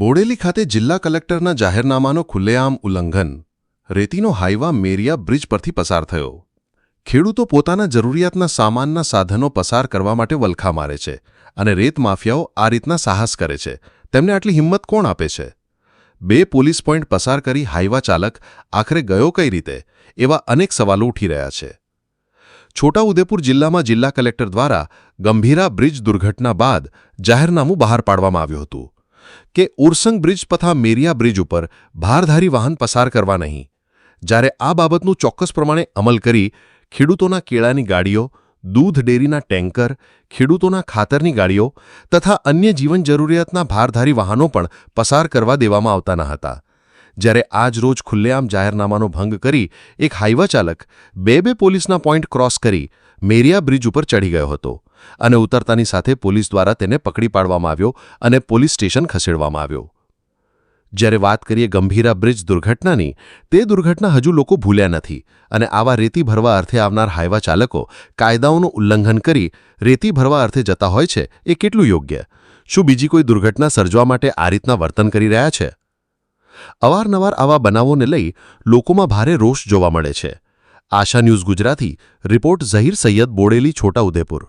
બોડેલી ખાતે જિલ્લા કલેક્ટરના જાહેરનામાનો ખુલ્લેઆમ ઉલ્લંઘન. રેતીનો હાઈવા મેરિયા બ્રિજ પરથી પસાર થયો. ખેડૂતો પોતાના જરૂરિયાતના સામાનના સાધનો પસાર કરવા માટે વલખા મારે છે અને રેત માફિયાઓ આ રીતના સાહસ કરે છે. તેમને આટલી હિંમત કોણ આપે છે? બે પોલીસ પોઈન્ટ પસાર કરી હાઈવા ચાલક આખરે ગયો કઈ રીતે? એવા અનેક સવાલો ઉઠી રહ્યા છે. છોટાઉદેપુર જિલ્લામાં જિલ્લા કલેક્ટર દ્વારા ગંભીરા બ્રિજ દુર્ઘટના બાદ જાહેરનામું બહાર પાડવામાં આવ્યું હતું. કે ઓરસંગ બ્રિજ તથા મેરિયા બ્રિજ ઉપર ભારધારી વાહન પસાર કરવા નહીં. જ્યારે આ બાબતનું ચોક્કસ પ્રમાણે અમલ કરી ખેડૂતોના કેળાની ગાડીઓ, દૂધ ડેરીના ટેન્કર, ખેડૂતોના ખાતરની ગાડીઓ તથા અન્ય જીવન જરૂરિયાતના ભારધારી વાહનો પણ પસાર કરવા દેવામાં આવતા ન હતા. જ્યારે આજ રોજ ખુલ્લેઆમ જાહેરનામાનો ભંગ કરી એક હાઈવા ચાલક બે બે પોલીસના પોઈન્ટ ક્રોસ કરી મેરિયા બ્રિજ ઉપર ચડી ગયો હતો. અને ઉતરતાની સાથે પોલીસ દ્વારા તેને પકડી પાડવામાં આવ્યો અને પોલીસ સ્ટેશન ખસેડવામાં આવ્યો. જ્યારે વાત કરીએ ગંભીરા બ્રિજ દુર્ઘટનાની, તે દુર્ઘટના હજુ લોકો ભૂલ્યા નથી અને આવા રેતી ભરવા અર્થે આવનાર હાઈવા ચાલકો કાયદાઓનું ઉલ્લંઘન કરી રેતી ભરવા અર્થે જતા હોય છે, એ કેટલું યોગ્ય? શું બીજી કોઈ દુર્ઘટના સર્જવા માટે આ રીતના વર્તન કરી રહ્યા છે? અવારનવાર આવા બનાવોને લઈ લોકોમાં ભારે રોષ જોવા મળે છે. Asha news Gujarati, report Zaheer Saiyed Bodeli, Chhota Udepur.